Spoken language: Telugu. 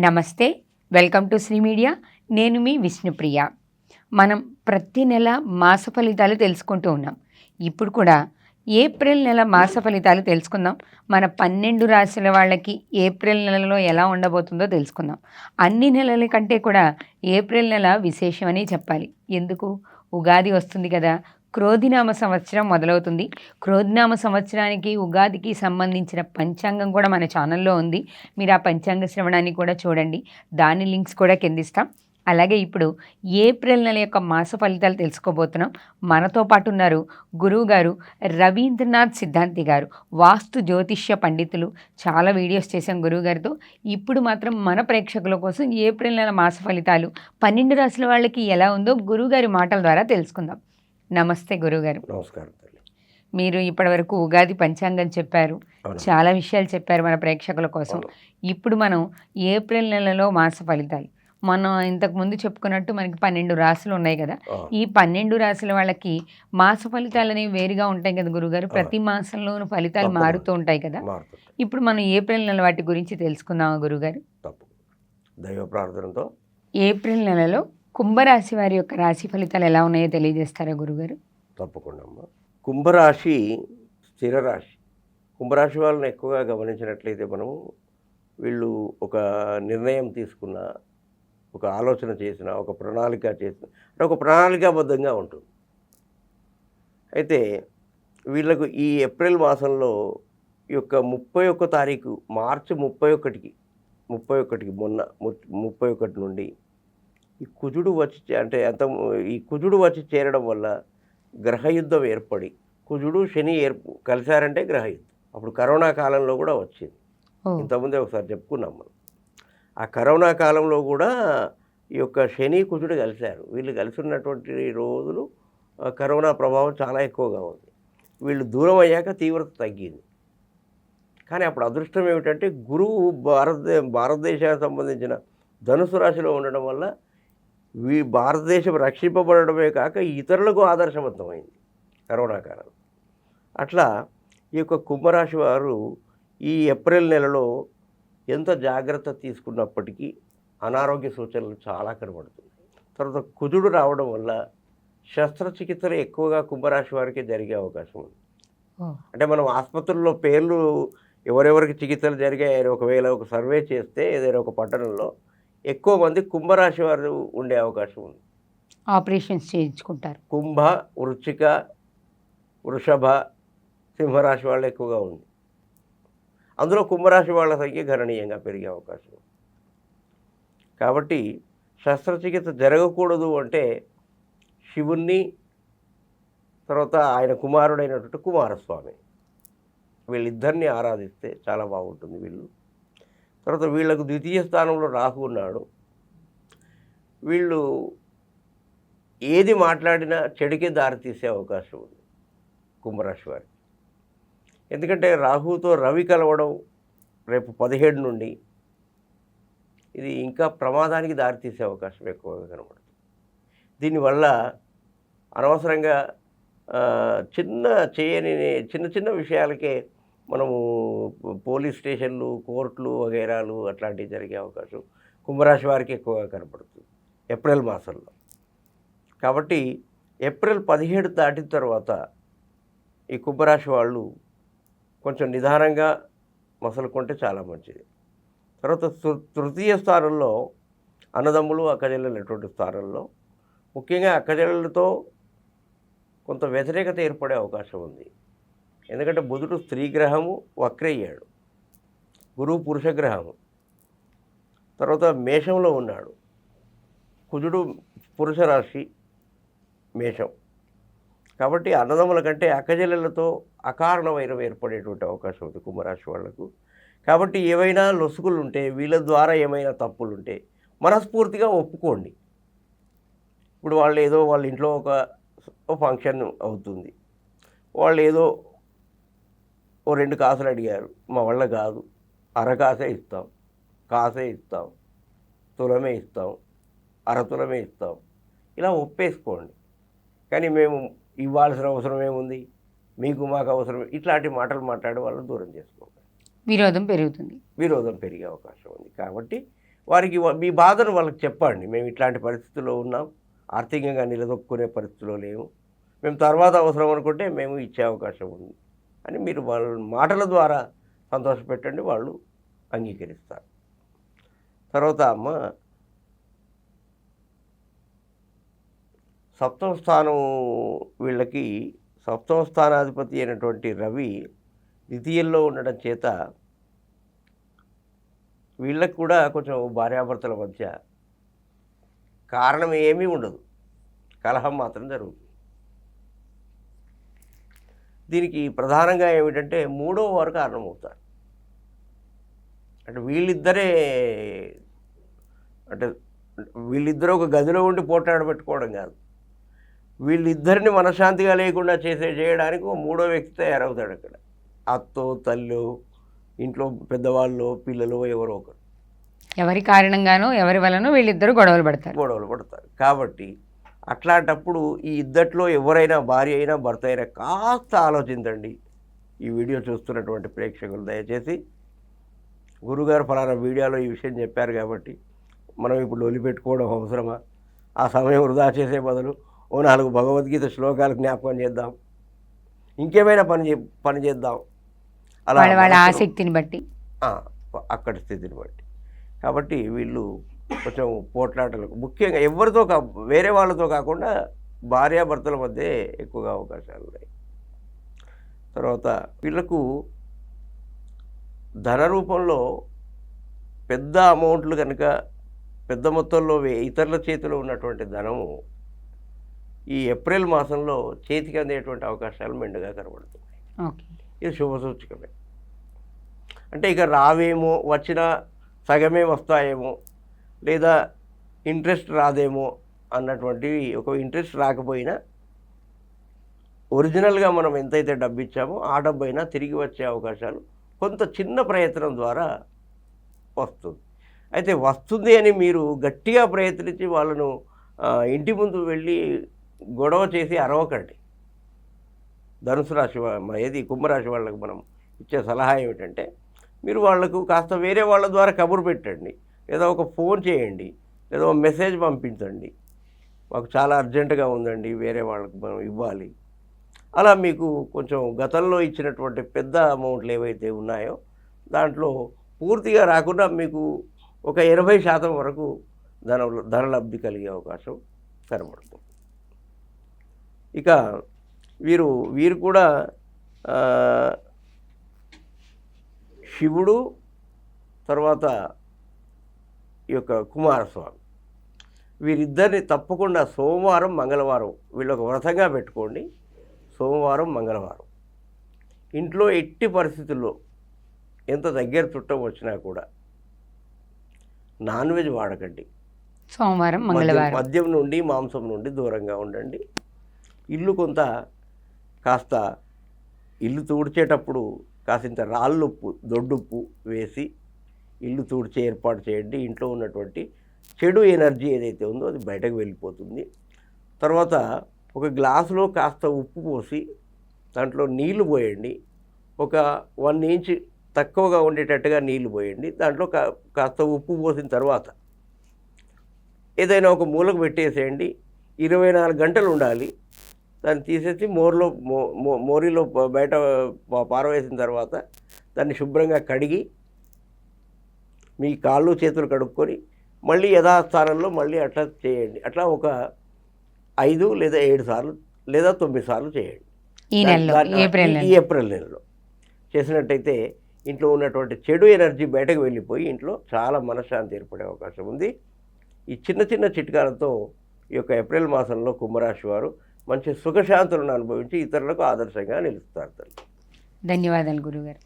నమస్తే వెల్కమ్ టు శ్రీ మీడియా. నేను మీ విష్ణుప్రియ. మనం ప్రతి నెల మాస ఫలితాలు తెలుసుకుంటూ ఉన్నాం. ఇప్పుడు కూడా ఏప్రిల్ నెల మాస ఫలితాలు తెలుసుకుందాం. మన పన్నెండు రాశుల వాళ్ళకి ఏప్రిల్ నెలలో ఎలా ఉండబోతుందో తెలుసుకుందాం. అన్ని నెలల కంటే కూడా ఏప్రిల్ నెల విశేషమని చెప్పాలి. ఎందుకు? ఉగాది వస్తుంది కదా. క్రోధినామ సంవత్సరం మొదలవుతుంది. క్రోధినామ సంవత్సరానికి ఉగాదికి సంబంధించిన పంచాంగం కూడా మన ఛానల్లో ఉంది. మీరు ఆ పంచాంగ శ్రవణాన్ని కూడా చూడండి. దాని లింక్స్ కూడా కిందిస్తాం అలాగే ఇప్పుడు ఏప్రిల్ నెల యొక్క మాస ఫలితాలు తెలుసుకోబోతున్నాం. మనతో పాటు ఉన్నారు గురువు గారు రవీంద్రనాథ్ సిద్ధాంతి గారు. వాస్తు జ్యోతిష్య పండితులు. చాలా వీడియోస్ చేశాం గురువు గారితో. ఇప్పుడు మాత్రం మన ప్రేక్షకుల కోసం ఏప్రిల్ నెల మాస ఫలితాలు పన్నెండు రాసుల వాళ్ళకి ఎలా ఉందో గురువుగారి మాటల ద్వారా తెలుసుకుందాం. నమస్తే గురువుగారు నమస్కారం మీరు ఇప్పటివరకు ఉగాది పంచాంగం చెప్పారు. చాలా విషయాలు చెప్పారు మన ప్రేక్షకుల కోసం. ఇప్పుడు మనం ఏప్రిల్ నెలలో మాస ఫలితాలు. మనం ఇంతకు ముందు చెప్పుకున్నట్టు మనకి పన్నెండు రాశులు ఉన్నాయి కదా. ఈ పన్నెండు రాశుల వాళ్ళకి మాస ఫలితాలు అనేవి వేరుగా ఉంటాయి కదా గురుగారు. ప్రతి మాసంలోనూ ఫలితాలు. మారుతూ ఉంటాయి కదా. ఇప్పుడు మనం ఏప్రిల్ నెల వాటి గురించి తెలుసుకుందామా గురుగారు? తప్పు. దైవ ప్రార్థనతో ఏప్రిల్ నెలలో కుంభరాశి వారి యొక్క రాశి ఫలితాలు ఎలా ఉన్నాయో తెలియజేస్తారా గురుగారు? తప్పకుండా అమ్మ. కుంభరాశి స్థిర రాశి కుంభరాశి వాళ్ళని ఎక్కువగా గమనించినట్లయితే మనము వీళ్ళు ఒక నిర్ణయం తీసుకున్న ఒక ఆలోచన చేసిన ఒక ప్రణాళిక చేసిన అంటే ఒక ప్రణాళికాబద్ధంగా ఉంటుంది. అయితే వీళ్ళకు ఈ ఏప్రిల్ మాసంలో ఈ యొక్క ముప్పై ఒక్క తారీఖు మార్చి ముప్పై ఒకటికి ముప్పై ఒకటికి మొన్న ముప్పై ఒకటి నుండి ఈ కుజుడు వచ్చి అంటే అంత ఈ కుజుడు వచ్చి చేరడం వల్ల గ్రహయుద్ధం ఏర్పడి కుజుడు శని ఏర్పు కలిశారంటే గ్రహయుద్ధం. అప్పుడు కరోనా కాలంలో కూడా వచ్చింది. ఇంతకుముందే ఒకసారి చెప్పుకున్నాం మనం. ఆ కరోనా కాలంలో కూడా ఈ యొక్క శని కుజుడు కలిశారు. వీళ్ళు కలిసి ఉన్నటువంటి రోజులు కరోనా ప్రభావం చాలా ఎక్కువగా ఉంది. వీళ్ళు దూరం అయ్యాక తీవ్రత తగ్గింది. కానీ అప్పుడు అదృష్టం ఏమిటంటే గురువు భారతదే భారతదేశానికి సంబంధించిన ధనుసు రాశిలో ఉండడం వల్ల వీ భారతదేశం రక్షింపబడడమే కాక ఇతరులకు ఆదర్శవంతమైంది కరోనా కాలం అట్లా ఈ యొక్క కుంభరాశి వారు ఈ ఏప్రిల్ నెలలో ఎంత జాగ్రత్త తీసుకున్నప్పటికీ అనారోగ్య సూచనలు చాలా కనబడుతున్నాయి. తర్వాత కుజుడు రావడం వల్ల శస్త్రచికిత్సలు ఎక్కువగా కుంభరాశి వారికి జరిగే అవకాశం ఉంది. అంటే మనం ఆసుపత్రుల్లో పేర్లు ఎవరెవరికి చికిత్సలు జరిగాయని ఒకవేళ ఒక సర్వే చేస్తే ఏదైనా ఒక పట్టణంలో ఎక్కువ మంది కుంభరాశి వారు ఉండే అవకాశం ఉంది. ఆపరేషన్స్ చేయించుకుంటారు. కుంభ వృచ్చిక వృషభ సింహరాశి వాళ్ళు ఎక్కువగా ఉంది. అందులో కుంభరాశి వాళ్ళ సంఖ్య గణనీయంగా పెరిగే అవకాశం ఉంది. కాబట్టి శస్త్రచికిత్స జరగకూడదు అంటే శివుణ్ణి తర్వాత ఆయన కుమారుడైనటువంటి కుమారస్వామి. వీళ్ళిద్దరిని ఆరాధిస్తే చాలా బాగుంటుంది వీళ్ళు. తర్వాత వీళ్ళకు ద్వితీయ స్థానంలో రాహు ఉన్నాడు. వీళ్ళు ఏది మాట్లాడినా చెడుకే దారితీసే అవకాశం ఉంది కుంభరాశి వారికి. ఎందుకంటే రాహుతో రవి కలవడం రేపు పదిహేడు నుండి ఇది ఇంకా ప్రమాదానికి దారితీసే అవకాశం ఎక్కువగా కనబడుతుంది. దీనివల్ల అనవసరంగా చిన్న చేయని చిన్న చిన్న విషయాలకే మనము పోలీస్ స్టేషన్లు కోర్టులు వగైరాలు అట్లాంటివి జరిగే అవకాశం కుంభరాశి వారికి ఎక్కువగా కనపడుతుంది. ఏప్రిల్ మాసంలో. కాబట్టి ఏప్రిల్ పదిహేడు దాటిన తర్వాత ఈ కుంభరాశి వాళ్ళు కొంచెం నిదానంగా మసలుకుంటే చాలా మంచిది. తర్వాత తృతీయ స్థానంలో అన్నదమ్ములు అక్కజెల్లెలటువంటి స్థానంలో ముఖ్యంగా అక్కజెల్లెలతో కొంత వ్యతిరేకత ఏర్పడే అవకాశం ఉంది. ఎందుకంటే బుధుడు స్త్రీ గ్రహము వక్రయ్యాడు. గురువు పురుష గ్రహము. తర్వాత మేషంలో ఉన్నాడు. కుజుడు పురుష రాశి మేషం. కాబట్టి అన్నదమ్ముల కంటే అక్కజెల్లెలతో అకారణ వైరం ఏర్పడేటువంటి అవకాశం ఉంది కుంభరాశి వాళ్ళకు. కాబట్టి ఏవైనా లొసుగులు ఉంటే వీళ్ళ ద్వారా ఏమైనా తప్పులు ఉంటే మనస్ఫూర్తిగా ఒప్పుకోండి. ఇప్పుడు వాళ్ళు ఏదో వాళ్ళ ఇంట్లో ఒక ఫంక్షన్ అవుతుంది. వాళ్ళు ఏదో ఓ రెండు కాసులు అడిగారు. మా వల్ల కాదు. అరకాసే ఇస్తాం. కాసే ఇస్తాం. తులమే ఇస్తాం. అరతులమే ఇస్తాం. ఇలా ఒప్పేసుకోండి. కానీ మేము ఇవ్వాల్సిన అవసరం ఏముంది? మీకు మాకు అవసరం ఇట్లాంటి మాటలు మాట్లాడే వాళ్ళని దూరం చేసుకోండి విరోధం పెరుగుతుంది. విరోధం పెరిగే అవకాశం ఉంది. కాబట్టి వారికి మీ బాధను వాళ్ళకి చెప్పండి. మేము ఇట్లాంటి పరిస్థితుల్లో ఉన్నాం. ఆర్థికంగా నిలదొక్కునే పరిస్థితిలో లేము. మేము తర్వాత అవసరం అనుకుంటే మేము ఇచ్చే అవకాశం ఉంది. అని మీరు వాళ్ళ మాటల ద్వారా సంతోషపెట్టండి వాళ్ళు అంగీకరిస్తారు. తర్వాత అమ్మ సప్తమ స్థానం వీళ్ళకి సప్తమ స్థానాధిపతి అయినటువంటి రవి ద్వితీయంలో ఉండడం చేత వీళ్ళకి కూడా కొంచెం భార్యాభర్తల మధ్య కారణం ఏమీ ఉండదు. కలహం మాత్రం జరుగుతుంది. దీనికి ప్రధానంగా ఏమిటంటే మూడో వారు కారణమవుతారు. అంటే వీళ్ళిద్దరే అంటే వీళ్ళిద్దరూ ఒక గదిలో ఉండి పోట్లాడ పెట్టుకోవడం కాదు. వీళ్ళిద్దరిని మనశ్శాంతిగా లేకుండా చేసే చేయడానికి ఒక మూడో వ్యక్తి తయారవుతాడు అక్కడ. అత్తో తల్లు ఇంట్లో పెద్దవాళ్ళు పిల్లలు ఎవరో ఒకరు. ఎవరి కారణంగానో ఎవరి వలనో వీళ్ళిద్దరూ గొడవలు పడతారు. గొడవలు పడతారు. కాబట్టి అట్లాంటప్పుడు ఈ ఇద్దట్లో ఎవరైనా భార్య అయినా భర్త అయినా కాస్త ఆలోచించండి. ఈ వీడియో చూస్తున్నటువంటి ప్రేక్షకులు దయచేసి గురుగారు ఫలానా వీడియోలో ఈ విషయం చెప్పారు కాబట్టి మనం ఇప్పుడు వదిలిపెట్టుకోవడం అవసరమా? ఆ సమయం వృధా చేసే బదులు ఓ నాలుగు భగవద్గీత శ్లోకాలు జ్ఞాపకం చేద్దాం. ఇంకేమైనా పని చే పని చేద్దాం. వాళ్ళ వాళ్ళ ఆసక్తిని బట్టి. అక్కడి స్థితిని బట్టి. కాబట్టి వీళ్ళు కొంచెం పోట్లాటలకు ముఖ్యంగా ఎవరితో కా వేరే వాళ్ళతో కాకుండా భార్యాభర్తల మధ్య ఎక్కువగా అవకాశాలు ఉన్నాయి. తర్వాత వీళ్ళకు ధన రూపంలో పెద్ద అమౌంట్లు కనుక పెద్ద మొత్తంలో ఇతరుల చేతిలో ఉన్నటువంటి ధనము ఈ ఏప్రిల్ మాసంలో చేతికి అందేటువంటి అవకాశాలు మెండుగా కనబడుతున్నాయి. ఇది శుభసూచకమే అంటే ఇక రావేమో వచ్చినా సగమే వస్తాయేమో లేదా ఇంట్రెస్ట్ రాదేమో అన్నటువంటివి ఒక ఇంట్రెస్ట్ రాకపోయినా ఒరిజినల్గా మనం ఎంతైతే డబ్బు ఇచ్చామో ఆ డబ్బు అయినా తిరిగి వచ్చే అవకాశాలు కొంత చిన్న ప్రయత్నం ద్వారా వస్తుంది. అయితే వస్తుంది అని మీరు గట్టిగా ప్రయత్నించి వాళ్ళను ఇంటి ముందు వెళ్ళి గొడవ చేసి అరవకండి. ధనుసు రాశి ఏది కుంభరాశి వాళ్ళకు మనం ఇచ్చే సలహా ఏమిటంటే మీరు వాళ్ళకు కాస్త వేరే వాళ్ళ ద్వారా కబురు పెట్టండి. లేదా ఒక ఫోన్ చేయండి లేదా ఒక మెసేజ్ పంపించండి. మాకు చాలా అర్జెంటుగా ఉందండి వేరే వాళ్ళకి మనం ఇవ్వాలి. అలా మీకు కొంచెం గతంలో ఇచ్చినటువంటి పెద్ద అమౌంట్లు ఏవైతే ఉన్నాయో దాంట్లో పూర్తిగా రాకుండా మీకు ఒక ఎనభై శాతం వరకు ధన ధనలబ్ధి కలిగే అవకాశం కనబడుతుంది. ఇక వీరు వీరు కూడా శివుడు తర్వాత ఈ యొక్క కుమారస్వామి. వీరిద్దరిని తప్పకుండా సోమవారం మంగళవారం వీళ్ళొక వ్రతంగా పెట్టుకోండి. సోమవారం మంగళవారం. ఇంట్లో ఎట్టి పరిస్థితుల్లో ఎంత దగ్గర చుట్టం వచ్చినా కూడా నాన్ వెజ్ వాడకండి. సోమవారం మద్యం మంగళవారం. మద్యం నుండి మాంసం నుండి దూరంగా ఉండండి. ఇల్లు కొంత కాస్త ఇల్లు తుడిచేటప్పుడు కాసింత రాళ్ళుప్పు దొడ్డుప్పు వేసి ఇల్లు తుడిచే ఏర్పాటు చేయండి. ఇంట్లో ఉన్నటువంటి చెడు ఎనర్జీ ఏదైతే ఉందో అది బయటకు వెళ్ళిపోతుంది. తర్వాత ఒక గ్లాసులో కాస్త ఉప్పు పోసి దాంట్లో నీళ్ళు పోయండి. ఒక వన్ ఇంచ్ తక్కువగా ఉండేటట్టుగా నీళ్ళు పోయండి. దాంట్లో కా- కాస్త ఉప్పు పోసిన తర్వాత ఏదైనా ఒక మూలకు పెట్టేసేయండి. ఇరవై నాలుగు గంటలు ఉండాలి. దాన్ని తీసేసి మోర్లో మో మోరీలో బయట పారవేసిన తర్వాత దాన్ని శుభ్రంగా కడిగి మీ కాళ్ళు చేతులు కడుక్కొని మళ్ళీ యథాస్థానంలో మళ్ళీ అట్లా చేయండి. అట్లా ఒక ఐదు లేదా ఏడు సార్లు లేదా తొమ్మిది సార్లు చేయండి. ఈ ఏప్రిల్ నెలలో. చేసినట్టయితే ఇంట్లో ఉన్నటువంటి చెడు ఎనర్జీ బయటకు వెళ్ళిపోయి ఇంట్లో చాలా మనశ్శాంతి ఏర్పడే అవకాశం ఉంది. ఈ చిన్న చిన్న చిట్కాలతో ఈ యొక్క ఏప్రిల్ మాసంలో కుంభరాశి వారు మంచి సుఖశాంతులను అనుభవించి ఇతరులకు ఆదర్శంగా నిలుస్తారు ధన్యవాదాలు గురుగారు.